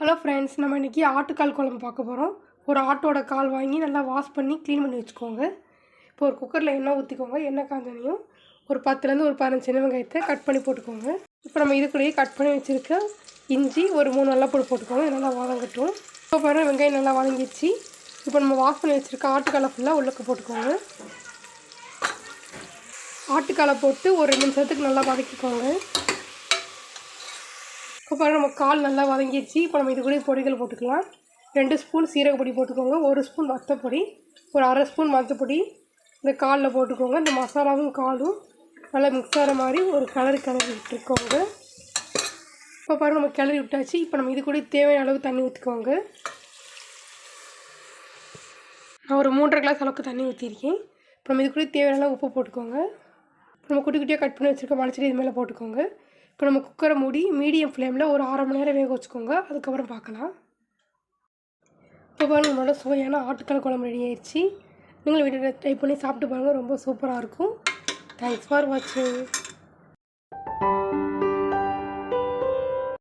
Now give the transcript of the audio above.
Hello friends நம்ம இன்றைக்கி ஆட்டுக்கால் குழம்பு பார்க்க போகிறோம் ஒரு ஆட்டோட கால் வாங்கி நல்லா வாஷ் பண்ணி க்ளீன் பண்ணி வச்சுக்கோங்க. இப்போ ஒரு குக்கரில் எண்ணெய் ஊற்றிக்கோங்க எண்ணெய் காஞ்சனையும் ஒரு பத்துலேருந்து ஒரு பதினஞ்சு சின்ன வெங்காயத்தை கட் பண்ணி போட்டுக்கோங்க. இப்போ நம்ம இதுக்குள்ளேயே கட் பண்ணி வச்சுருக்க இஞ்சி ஒரு மூணு வெள்ளைப்பூடு போட்டுக்கோங்க. இது நல்லா வதங்கட்டும். இப்போ பாருங்கள் வெங்காயம் நல்லா வதங்கிடுச்சு. இப்போ நம்ம வாஷ் பண்ணி வச்சுருக்க ஆட்டுக்காலை ஃபுல்லாக உள்ளக்க போட்டுக்கோங்க. ஆட்டுக்காலை போட்டு ஒரு ரெண்டு நிமிஷத்துக்கு நல்லா வதக்கிக்கோங்க. இப்போ நம்ம கால் நல்லா வதங்கிடுச்சு. இப்போ நம்ம இது கூட பொடிகள் போட்டுக்கலாம். ரெண்டு ஸ்பூன் சீரக பொடி போட்டுக்கோங்க. ஒரு ஸ்பூன் வத்தப்பொடி ஒரு அரை ஸ்பூன் மஞ்சப்பொடி இந்த காலில் போட்டுக்கோங்க. இந்த மசாலாவும் காலும் நல்லா மிக்ஸ் ஆகிற மாதிரி ஒரு கலர் கலரி விட்டுருக்கோங்க இப்போ பாருங்க நம்ம கிளறி விட்டாச்சு. இப்போ நம்ம இது கூட தேவையான அளவு தண்ணி ஊற்றிக்கோங்க நான் ஒரு மூன்றரை கிளாஸ் அளவுக்கு தண்ணி ஊற்றிருக்கேன் இப்போ நம்ம இது கூட தேவையான அளவு உப்பு போட்டுக்கோங்க. நம்ம குட்டி குட்டியாக கட் பண்ணி வச்சுருக்க மலைச்செடி இது மேலே போட்டுக்கோங்க. இப்போ நம்ம குக்கரை மூடி மீடியம் ஃப்ளேமில் ஒரு அரை மணி நேரம் வேக வச்சுக்கோங்க. அதுக்கப்புறம் பார்க்கலாம். இப்போ பாருங்கள் நம்மளோட சுவையான ஆட்டுக்கால் குழம்பு ரெடி ஆயிடுச்சு. நீங்களும் வீட்டில் ட்ரை பண்ணி சாப்பிட்டு பாருங்கள் ரொம்ப சூப்பராக இருக்கும். தேங்க்ஸ் ஃபார் வாட்சிங்